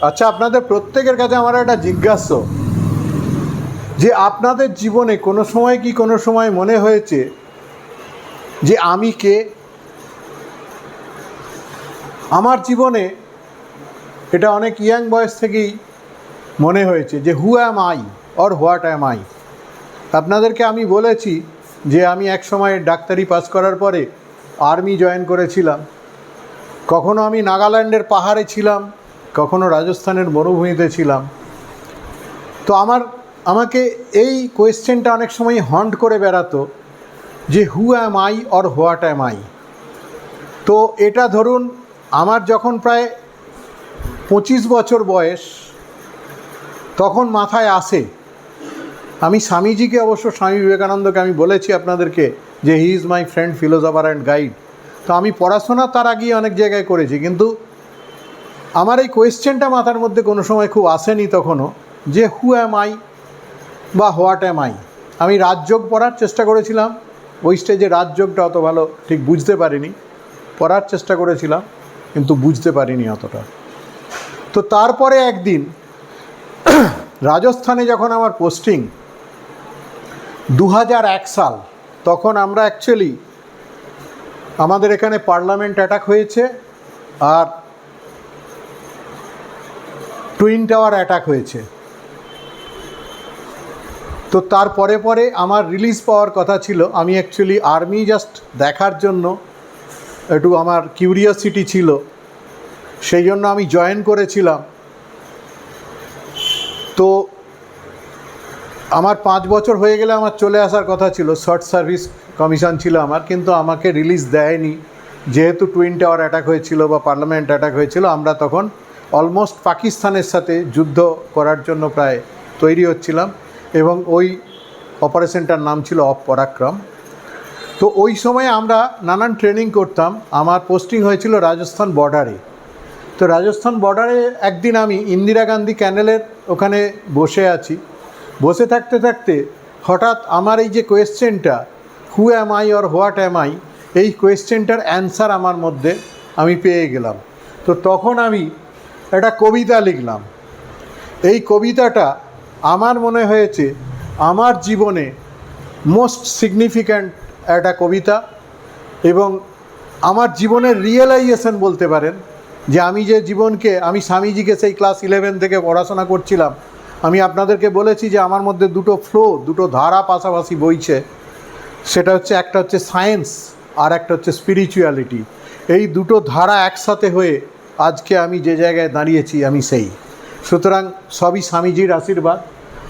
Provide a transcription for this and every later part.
আচ্ছা আপনাদের প্রত্যেকের কাছে আমার একটা জিজ্ঞাস্য যে আপনাদের জীবনে কোনো সময় কি কোনো সময় মনে হয়েছে যে আমি কে? আমার জীবনে এটা অনেক ইয়াং বয়স থেকেই মনে হয়েছে যে who am I or what am I আপনাদেরকে আমি বলেছি যে আমি এক সময় ডাক্তারি পাস করার পরে আর্মি জয়েন করেছিলাম। কখনো আমি নাগাল্যান্ডের পাহাড়ে ছিলাম। কখনো রাজস্থানের মরুভূমিতে ছিলাম। তো আমার, আমাকে এই কোয়েশ্চেনটা অনেক সময় হন্ট করে বেড়াতো যে who am I or what am I তো এটা ধরুন, আমার যখন প্রায় পঁচিশ বছর বয়স, তখন মাথায় আসে। আমি স্বামীজিকে অবশ্য স্বামী বিবেকানন্দকে আমি বলেছি আপনাদেরকে যে he is my friend philosopher and guide তো আমি পড়াশোনা তার আগেই অনেক জায়গায় করেছি, কিন্তু আমার এই কোয়েশ্চেনটা মাথার মধ্যে কোনো সময় খুব আসেনি তখনও, যে হু অ্যাম আই বা হোয়াট অ্যাম আই আমি রাজযোগ পড়ার চেষ্টা করেছিলাম, ওই স্টেজে রাজযোগটা অত ভালো ঠিক বুঝতে পারিনি, পড়ার চেষ্টা করেছিলাম, কিন্তু বুঝতে পারিনি অতটা। তো তারপরে একদিন, রাজস্থানে যখন আমার পোস্টিং দু সাল, তখন আমরা অ্যাকচুয়ালি আমাদের এখানে পার্লামেন্ট অ্যাটাক হয়েছে, আর টুইন টাওয়ার অ্যাটাক হয়েছে। তো তারপরে পরে আমার রিলিজ পাওয়ার কথা ছিল, আমি অ্যাকচুয়ালি আর্মি জাস্ট দেখার জন্য একটু আমার কিউরিয়াসিটি ছিল, সেই জন্য আমি জয়েন করেছিলাম। তো আমার পাঁচ বছর হয়ে গেলে আমার চলে আসার কথা ছিল শর্ট সার্ভিস কমিশন ছিল আমার, কিন্তু আমাকে রিলিজ দেয়নি। যেহেতু টুইন টাওয়ার অ্যাটাক হয়েছিল বা পার্লামেন্ট অ্যাটাক হয়েছিল, আমরা তখন অলমোস্ট পাকিস্তানের সাথে যুদ্ধ করার জন্য প্রায় তৈরি হচ্ছিলাম এবং ওই অপারেশনটার নাম ছিল অফ পরাক্রম। তো ওই সময় আমরা নানান ট্রেনিং করতাম। আমার পোস্টিং হয়েছিল রাজস্থান বর্ডারে। তো রাজস্থান বর্ডারে একদিন আমি ইন্দিরা গান্ধী ক্যানেলের ওখানে বসে আছি। বসে থাকতে থাকতে হঠাৎ আমার এই যে কোয়েশ্চেনটা who am I or what am I এই কোয়েশ্চেনটার অ্যান্সার আমার মধ্যে আমি পেয়ে গেলাম। তো তখন আমি একটা কবিতা লিখলাম। এই কবিতাটা আমার মনে হয়েছে আমার জীবনে মোস্ট সিগনিফিক্যান্ট একটা কবিতা এবং আমার জীবনের রিয়েলাইজেশন বলতে পারেন যে আমি যে জীবনকে, আমি স্বামীজিকে সেই ক্লাস ইলেভেন থেকে পড়াশোনা করছিলাম, আমি আপনাদেরকে বলেছি যে আমার মধ্যে দুটো ফ্লো দুটো ধারা পাশাপাশি বইছে। সেটা হচ্ছে একটা হচ্ছে সায়েন্স আর একটা হচ্ছে স্পিরিচুয়ালিটি এই দুটো ধারা একসাথে হয়ে আজকে আমি যে জায়গায় দাঁড়িয়েছি, আমি সেই। সুতরাং সবই স্বামীজির আশীর্বাদ।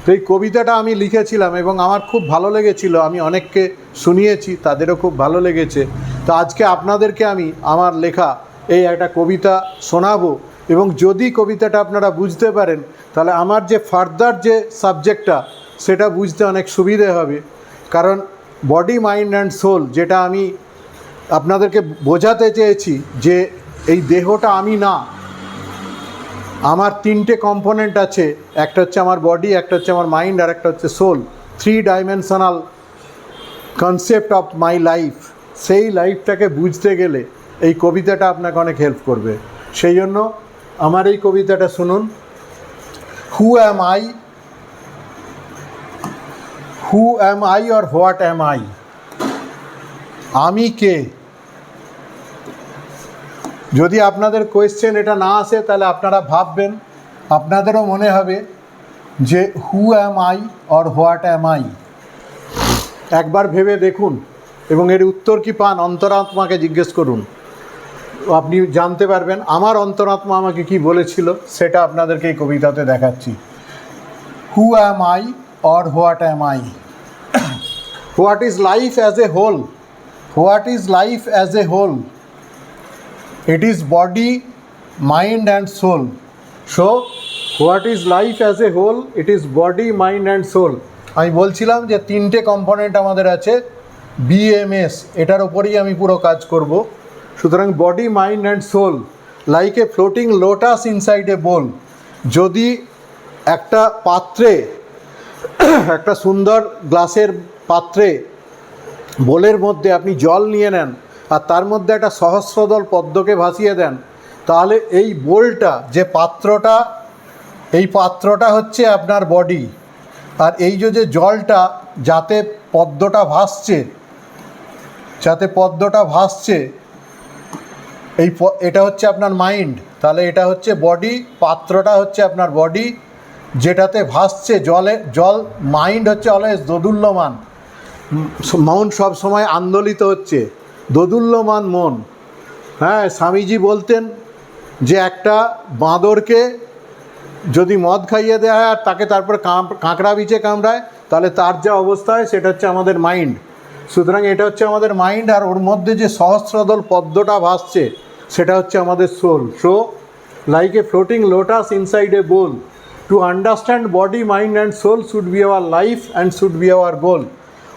তো এই কবিতাটা আমি লিখেছিলাম এবং আমার খুব ভালো লেগেছিল, আমি অনেককে শুনিয়েছি, তাদেরও খুব ভালো লেগেছে। তো আজকে আপনাদেরকে আমি আমার লেখা এই একটা কবিতা শোনাবো এবং যদি কবিতাটা আপনারা বুঝতে পারেন, তাহলে আমার যে ফার্দার যে সাবজেক্টটা, সেটা বুঝতে অনেক সুবিধে হবে। কারণ বডি, মাইন্ড অ্যান্ড সোল, যেটা আমি আপনাদেরকে বোঝাতে চেয়েছি যে এই দেহটা আমি না। আমার তিনটে কম্পোনেন্ট আছে, একটা হচ্ছে আমার বডি একটা হচ্ছে আমার মাইন্ড আর একটা হচ্ছে soul three dimensional concept of my life সেই লাইফটাকে বুঝতে গেলে এই কবিতাটা আপনাকে অনেক হেল্প করবে। সেই জন্য আমার এই কবিতাটা শুনুন। Who am I who am I or what am I আমি কে? যদি আপনাদের কোয়েশ্চেন এটা না আসে, তাহলে আপনারা ভাববেন, আপনাদেরও মনে হবে যে who am I or what am I একবার ভেবে দেখুন এবং এর উত্তর কি পান? অন্তরাত্মাকে জিজ্ঞেস করুন। আপনি জানতে পারবেন, আমার অন্তরাত্মা আমাকে কি বলেছিল, সেটা আপনাদেরকে এই কবিতাতে দেখাচ্ছি। Who am I or what am I what is life as a whole what is life as a whole it is body, mind and soul. So, what is life as a whole? It is body, mind and soul. আমি বলছিলাম যে তিনটে component আমাদের আছে BMS এটার ওপরেই আমি পুরো কাজ করব। সুতরাং body mind and soul like a floating lotus inside a bowl যদি একটা পাত্রে, একটা সুন্দর গ্লাসের পাত্রে বোলের মধ্যে আপনি জল নিয়ে নেন আর তার মধ্যে একটা সহস্রদল পদ্মকে ভাসিয়ে দেন, তাহলে এই বোলটা, যে পাত্রটা, এই পাত্রটা হচ্ছে আপনার বডি আর এই যে জলটা, যাতে পদ্মটা ভাসছে, যাতে পদ্মটা ভাসছে, এই এটা হচ্ছে আপনার মাইন্ড তাহলে এটা হচ্ছে বডি পাত্রটা হচ্ছে আপনার বডি যেটাতে ভাসছে জলে, জল মাইন্ড হচ্ছে অলওয়েজ দোদুল্যমান। মন সব সময় আন্দোলিত হচ্ছে। দোদুল্যমান মন। হ্যাঁ স্বামীজি বলতেন যে একটা বাঁদরকে যদি মদ খাইয়ে দেওয়া হয় আর তাকে তারপরে কাঁক- কাঁকড়া বিচে কামড়ায়, তাহলে তার যা অবস্থা হয় সেটা হচ্ছে আমাদের মাইন্ড। সুতরাং এটা হচ্ছে আমাদের মাইন্ড আর ওর মধ্যে যে সহস্রদল পদ্মটা ভাসছে, সেটা হচ্ছে আমাদের soul. So like a floating lotus inside a bowl to understand body mind and soul should be our life and should be our goal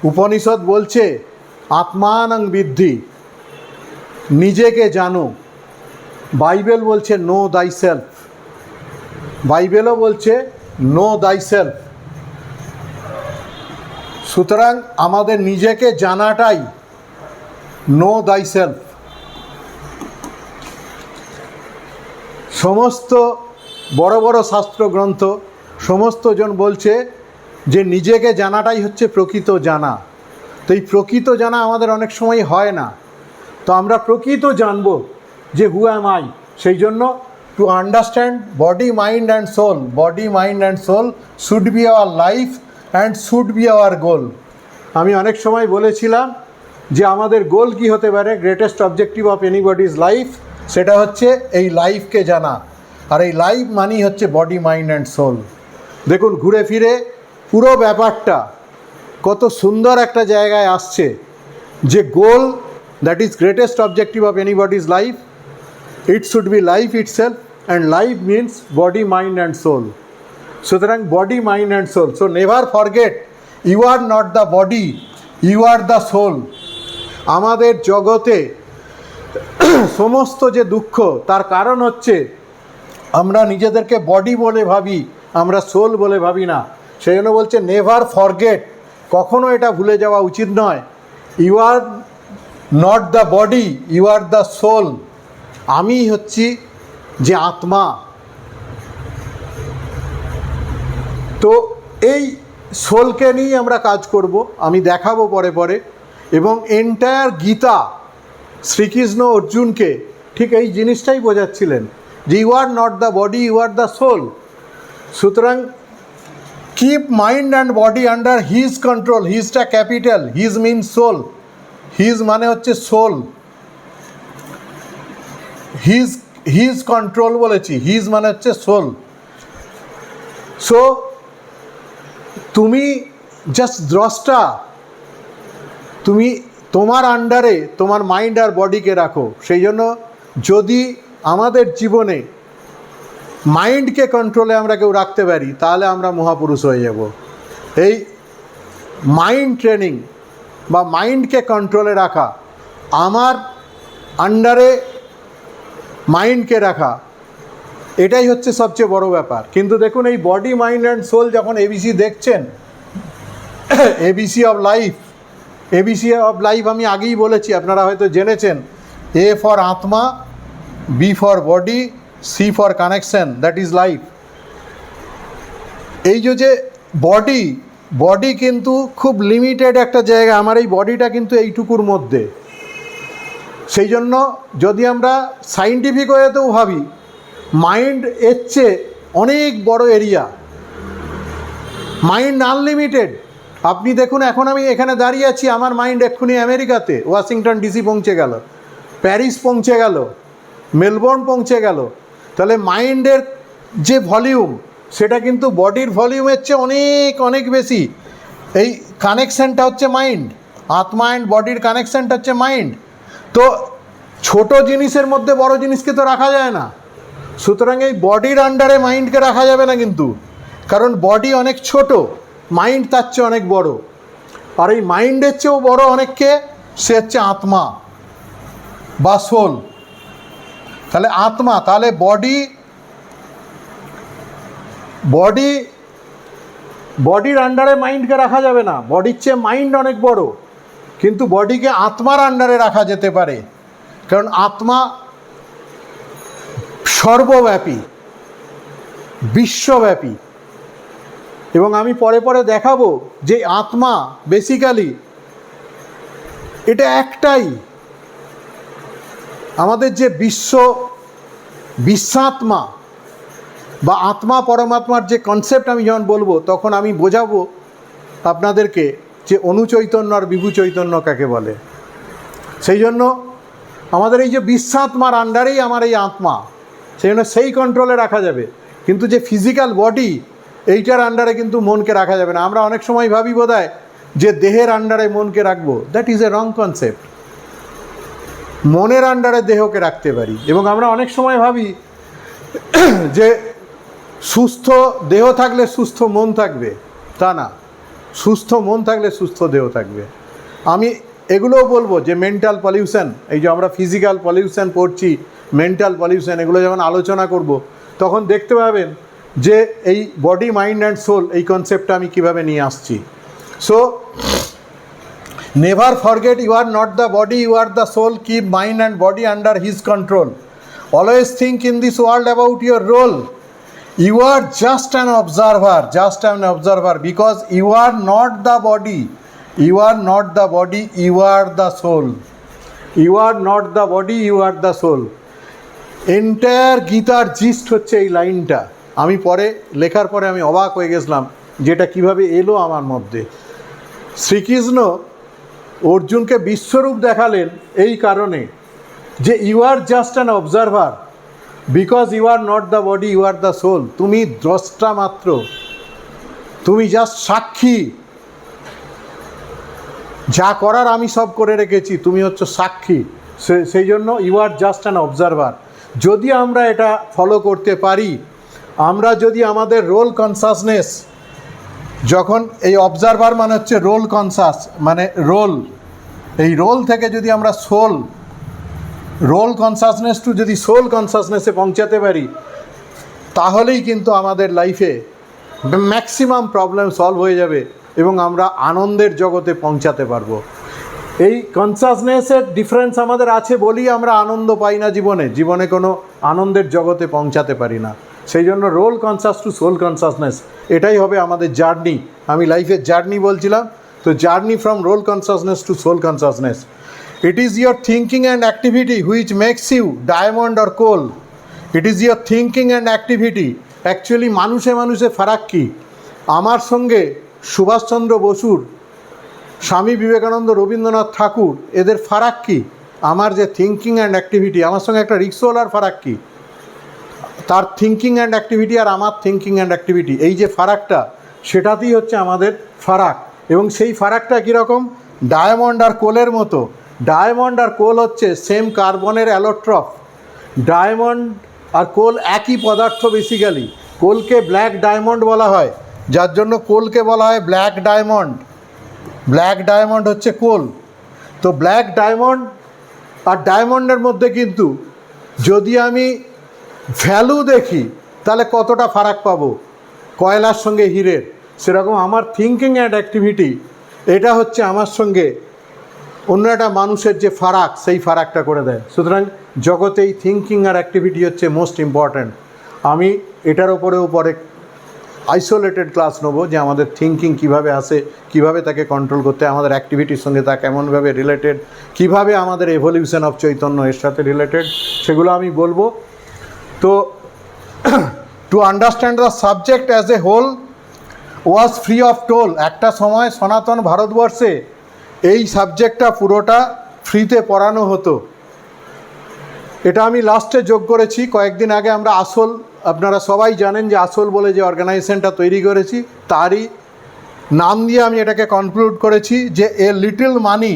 Upanishad বলছে আত্মানং বৃদ্ধি। নিজেকে জানো। বাইবেল বলছে নো দাই সেলফ বাইবেলও বলছে নো দাই সেলফ সুতরাং আমাদের নিজেকে জানাটাই নো দাই সেলফ সমস্ত বড় বড় শাস্ত্র গ্রন্থ সমস্ত জন বলছে যে নিজেকে জানাটাই হচ্ছে প্রকৃত জানা। তো এই প্রকৃত জানা আমাদের অনেক সময় হয় না। তো আমরা প্রকৃত জানব যে হু অ্যাম আই সেই জন্য to understand body mind and soul body mind and soul should be our life and should be our goal আমি অনেক সময় বলেছিলাম যে আমাদের গোল কি হতে পারে? Greatest objective of anybody's life সেটা হচ্ছে এই লাইফকে জানা। আর এই লাইফ মানেই হচ্ছে বডি মাইন্ড অ্যান্ড সোল দেখুন, ঘুরে ফিরে পুরো ব্যাপারটা কত সুন্দর একটা জায়গায় আসছে যে goal that is greatest objective of anybody's life it should be life itself and life means body mind and soul সুতরাং body mind and soul so never forget you are not the body you are the soul আমাদের জগতে সমস্ত যে দুঃখ, তার কারণ হচ্ছে আমরা নিজেদেরকে বডি বলে ভাবি, আমরা সোল বলে ভাবি না। সেই জন্য বলছে নেভার ফরগেট কখনো এটা ভুলে যাওয়া উচিত নয়। You are not the body you are the soul আমি হচ্ছি যে আত্মা। তো এই সোলকে নিয়েই আমরা কাজ করব, আমি দেখাবো পরে পরে। এবং এন্টায়ার গীতা, শ্রীকৃষ্ণ অর্জুনকে, ঠিক এই জিনিসটাই বোঝাচ্ছিলেন যে you are not the body you are the soul সুতরাং keep mind and body under his control হিজটা capital his mean soul his মানে হচ্ছে সোল হিজ হিজ কন্ট্রোল বলেছি। হিজ মানে হচ্ছে সোল সো তুমি জাস্ট দ্রষ্টা, তুমি তোমার আন্ডারে তোমার মাইন্ড আর বডিকে রাখো। সেই জন্য যদি আমাদের জীবনে মাইন্ডকে কন্ট্রোলে আমরা কেউ রাখতে পারি, তাহলে আমরা মহাপুরুষ হয়ে যাব। এই মাইন্ড ট্রেনিং বা মাইন্ডকে কন্ট্রোলে রাখা, আমার আন্ডারে মাইন্ডকে রাখা, এটাই হচ্ছে সবচেয়ে বড় ব্যাপার। কিন্তু দেখুন, এই বডি মাইন্ড অ্যান্ড সোল যখন এবিসি দেখছেন ABC of life ABC of life আমি আগেই বলেছি, আপনারা হয়তো জেনেছেন এ ফর আত্মা B for body C for connection that is life এই যে বডি বডি কিন্তু খুব লিমিটেড একটা জায়গা, আমার এই বডিটা কিন্তু এইটুকুর মধ্যে। সেই জন্য যদি আমরা সাইন্টিফিক ওয়েতেও ভাবি মাইন্ড এর চেয়ে অনেক বড় এরিয়া মাইন্ড আনলিমিটেড আপনি দেখুন, এখন আমি এখানে দাঁড়িয়ে আছি, আমার মাইন্ড এক্ষুনি আমেরিকাতে, ওয়াশিংটন ডিসি পৌঁছে গেল, প্যারিস পৌঁছে গেল, মেলবোর্ন পৌঁছে গেল। তাহলে মাইন্ডের যে ভলিউম, সেটা কিন্তু বডির ভলিউমের চেয়ে অনেক অনেক বেশি। এই কানেকশানটা হচ্ছে মাইন্ড। আত্মা অ্যান্ড বডির কানেকশানটা হচ্ছে মাইন্ড। তো ছোট জিনিসের মধ্যে বড় জিনিসকে তো রাখা যায় না। সুতরাং এই বডির আন্ডারে মাইন্ডকে রাখা যাবে না কিন্তু। কারণ বডি অনেক ছোট, মাইন্ড তার চেয়ে অনেক বড়। আর এই মাইন্ডের চেয়েও বড় অনেককে, সে হচ্ছে আত্মা বা সোল তাহলে আত্মা, তাহলে বডি বডি বডির আন্ডারে মাইন্ডকে রাখা যাবে না। বডির চেয়ে মাইন্ড অনেক বড়। কিন্তু বডিকে আত্মার আন্ডারে রাখা যেতে পারে। কারণ আত্মা সর্বব্যাপী, বিশ্বব্যাপী। এবং আমি পরে পরে দেখাবো যে আত্মা বেসিক্যালি এটা একটাই। আমাদের যে বিশ্ব বিশ্বাত্মা বা আত্মা পরমাত্মার যে কনসেপ্ট আমি যখন বলব, তখন আমি বোঝাবো আপনাদেরকে যে অনুচৈতন্য আর বিভু চৈতন্য কাকে বলে। সেই জন্য আমাদের এই যে বিশ্বাত্মার আন্ডারেই আমার এই আত্মা, সেই জন্য সেই কন্ট্রোলে রাখা যাবে। কিন্তু যে ফিজিক্যাল বডি এইটার আন্ডারে কিন্তু মনকে রাখা যাবে না। আমরা অনেক সময় ভাবি বোধ যে দেহের আন্ডারে মনকে রাখব। That is a wrong concept মনের আন্ডারে দেহকে রাখতে পারি। এবং আমরা অনেক সময় ভাবি, যে সুস্থ দেহ থাকলে সুস্থ মন থাকবে। তা না, সুস্থ মন থাকলে সুস্থ দেহ থাকবে। আমি এগুলোও বলব যে মেন্টাল পলিউশন এই যে আমরা ফিজিক্যাল পলিউশন পড়ছি মেন্টাল পলিউশন এগুলো যখন আলোচনা করব, তখন দেখতে পাবেন যে এই বডি মাইন্ড অ্যান্ড সোল এই কনসেপ্টটা আমি কীভাবে নিয়ে আসছি। So never forget you are not the body you are the soul keep mind and body under his control always think in this world about your role you are just an observer, just an observer because you are not the body you are not the body you are the soul you are not the body you are the soul entire গীতার gist হচ্ছে এই লাইনটা। আমি পরে, লেখার পরে আমি অবাক হয়ে গেছিলাম যেটা কীভাবে এলো আমার মধ্যে। শ্রীকৃষ্ণ অর্জুনকে বিশ্বরূপ দেখালেন এই কারণে যে you are just an observer because you are not the body you are the soul তুমি দ্রষ্টা মাত্র, তুমি জাস্ট সাক্ষী। যা করার আমি সব করে রেখেছি, তুমি হচ্ছে সাক্ষী। সেই জন্য you are just an observer যদি আমরা এটা ফলো করতে পারি, আমরা যদি আমাদের রোল কনসাসনেস যখন এই অবজারভার মানে হচ্ছে রোল কনসাস মানে রোল এই রোল থেকে যদি আমরা সোল রোল কনসাসনেস টু যদি সোল কনসাসনেসে পৌঁছাতে পারি, তাহলেই কিন্তু আমাদের লাইফে ম্যাক্সিমাম প্রবলেম সলভ হয়ে যাবে এবং আমরা আনন্দের জগতে পৌঁছাতে পারব। এই কনসাসনেসের ডিফারেন্স আমাদের আছে বলেই আমরা আনন্দ পাই না জীবনে। জীবনে কোনো আনন্দের জগতে পৌঁছাতে পারি না। সেই জন্য role conscious to soul consciousness এটাই হবে আমাদের জার্নি আমি লাইফের জার্নি বলছিলাম। তো journey from role consciousness to soul consciousness it is your thinking and activity which makes you diamond or coal it is your thinking and activity actually মানুষে মানুষে ফারাক কী? আমার সঙ্গে সুভাষচন্দ্র বসুর, স্বামী বিবেকানন্দ রবীন্দ্রনাথ ঠাকুর, এদের ফারাক কী? আমার যে থিঙ্কিং অ্যান্ড অ্যাক্টিভিটি আমার সঙ্গে একটা রিক্সওয়ালার ফারাক কী? তার থিঙ্কিং অ্যান্ড অ্যাক্টিভিটি আর আমার থিঙ্কিং অ্যান্ড অ্যাক্টিভিটি এই যে ফারাকটা, সেটাতেই হচ্ছে আমাদের ফারাক। এবং সেই ফারাকটা কীরকম? ডায়মন্ড আর কোলের মতো। ডায়মন্ড আর কোল হচ্ছে সেম কার্বনের অ্যালোট্রফ। ডায়মন্ড আর কোল একই পদার্থ বেসিক্যালি কোলকে ব্ল্যাক ডায়মন্ড বলা হয়। যার জন্য কোলকে বলা হয় ব্ল্যাক ডায়মন্ড ব্ল্যাক ডায়মন্ড হচ্ছে কোল। তো ব্ল্যাক ডায়মন্ড আর ডায়মন্ডের মধ্যে কিন্তু যদি আমি ভ্যালু দেখি, তাহলে কতটা ফারাক পাবো? কয়লার সঙ্গে হীরের, সেরকম আমার থিঙ্কিং অ্যান্ড অ্যাক্টিভিটি এটা হচ্ছে আমার সঙ্গে অন্য একটা মানুষের যে ফারাক, সেই ফারাকটা করে দেয়। সুতরাং জগতে এই থিঙ্কিং আর অ্যাক্টিভিটি হচ্ছে মোস্ট ইম্পর্ট্যান্ট আমি এটার ওপরেও পরে আইসোলেটেড ক্লাস নেব যে আমাদের থিঙ্কিং কীভাবে আসে, কীভাবে তাকে কন্ট্রোল করতে আমাদের অ্যাক্টিভিটির সঙ্গে তা কেমনভাবে রিলেটেড কীভাবে আমাদের এভলিউশন অফ চৈতন্য এর সাথে রিলেটেড সেগুলো আমি বলব। তো to understand the subject as a whole was free of toll একটা সময় সনাতন ভারতবর্ষে এই সাবজেক্টটা পুরোটা ফ্রিতে পড়ানো হতো। এটা আমি লাস্টে যোগ করেছি। কয়েকদিন আগে আমরা আসল, আপনারা সবাই জানেন যে আসল বলে যে অর্গানাইজেশনটা তৈরি করেছি, তারই নাম দিয়ে আমি এটাকে কনক্লুড করেছি যে এ লিটল মানি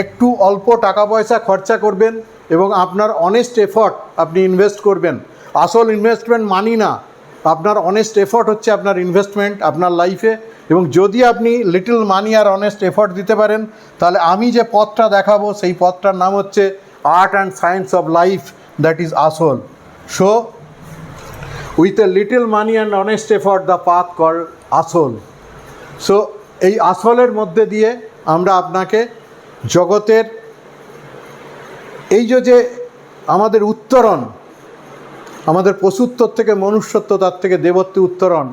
একটু অল্প টাকা পয়সা খরচা করবেন এবং আপনার অনেস্ট এফর্ট আপনি ইনভেস্ট করবেন। আসল ইনভেস্টমেন্ট মানি না। আপনার অনেস্ট এফর্ট হচ্ছে আপনার ইনভেস্টমেন্ট আপনার লাইফে এবং যদি আপনি লিটল মানি আর অনেস্ট এফর্ট দিতে পারেন, তাহলে আমি যে পথটা দেখাবো, সেই পথটার নাম হচ্ছে art and science of life that is আসল। So with a little money and honest effort the path call আসল। সো এই আসলের মধ্যে দিয়ে আমরা আপনাকে জগতের, এই যে আমাদের উত্তরণ আমাদের পশুত্বর থেকে মনুষ্যত্ব, তার থেকে দেবত্বে উত্তরণ,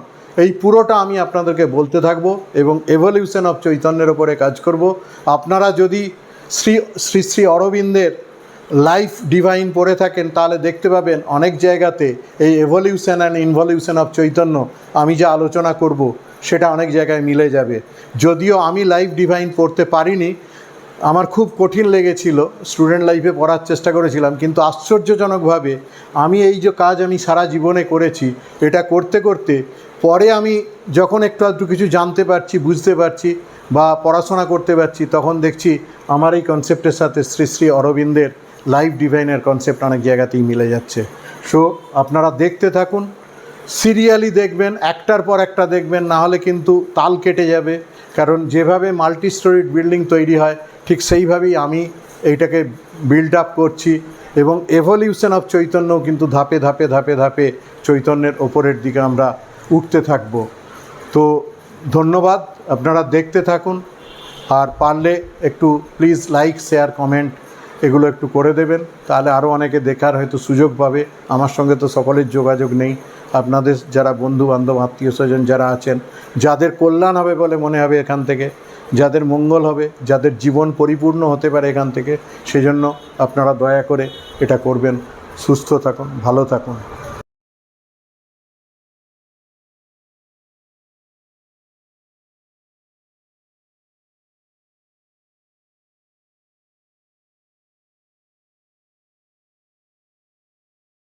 এই পুরোটা আমি আপনাদেরকে বলতে থাকব এবং এভলিউশন অফ চৈতন্যের ওপরে কাজ করব। আপনারা যদি শ্রী শ্রী শ্রী অরবিন্দের লাইফ ডিভাইন পড়ে থাকেন, তাহলে দেখতে পাবেন অনেক জায়গাতে এই এভলিউশন অ্যান্ড ইনভলিউশন অফ চৈতন্য আমি যা আলোচনা করব, সেটা অনেক জায়গায় মিলে যাবে। যদিও আমি লাইফ ডিভাইন পড়তে পারিনি আমার খুব কঠিন লেগেছিল স্টুডেন্ট লাইফে পড়ার চেষ্টা করেছিলাম, কিন্তু আশ্চর্যজনকভাবে আমি এই যে কাজ আমি সারা জীবনে করেছি, এটা করতে করতে পরে আমি যখন একটু আধটু কিছু জানতে পারছি, বুঝতে পারছি বা পড়াশোনা করতে পারছি, তখন দেখছি আমার এই কনসেপ্টের সাথে শ্রী শ্রী অরবিন্দের লাইফ ডিভাইনের কনসেপ্ট অনেক জায়গাতেই মিলে যাচ্ছে। সো আপনারা দেখতে থাকুন সিরিয়ালি দেখবেন, একটার পর একটা দেখবেন, না হলে কিন্তু তাল কেটে যাবে। কারণ যেভাবে মাল্টি স্টোরিড বিল্ডিং তৈরি হয়, ঠিক সেইভাবেই আমি এইটাকে বিল্ড আপ করছি এবং এভলিউশন অফ চৈতন্যও কিন্তু ধাপে ধাপে ধাপে ধাপে চৈতন্যের ওপরের দিকে আমরা উঠতে থাকব। তো ধন্যবাদ, আপনারা দেখতে থাকুন। আর পারলে একটু প্লিজ লাইক শেয়ার কমেন্ট এগুলো একটু করে দেবেন। তাহলে আরও অনেকে দেখার হয়তো সুযোগ পাবে। আমার সঙ্গে তো সকলের যোগাযোগ নেই। আপনাদের যারা বন্ধু বান্ধব আত্মীয় স্বজন যারা আছেন, যাদের কল্যাণ হবে বলে মনে হবে এখান থেকে, যাদের মঙ্গল হবে, যাদের জীবন পরিপূর্ণ হতে পারে এখান থেকে, সেজন্য আপনারা দয়া করে এটা করবেন। সুস্থ থাকুন, ভালো থাকুন।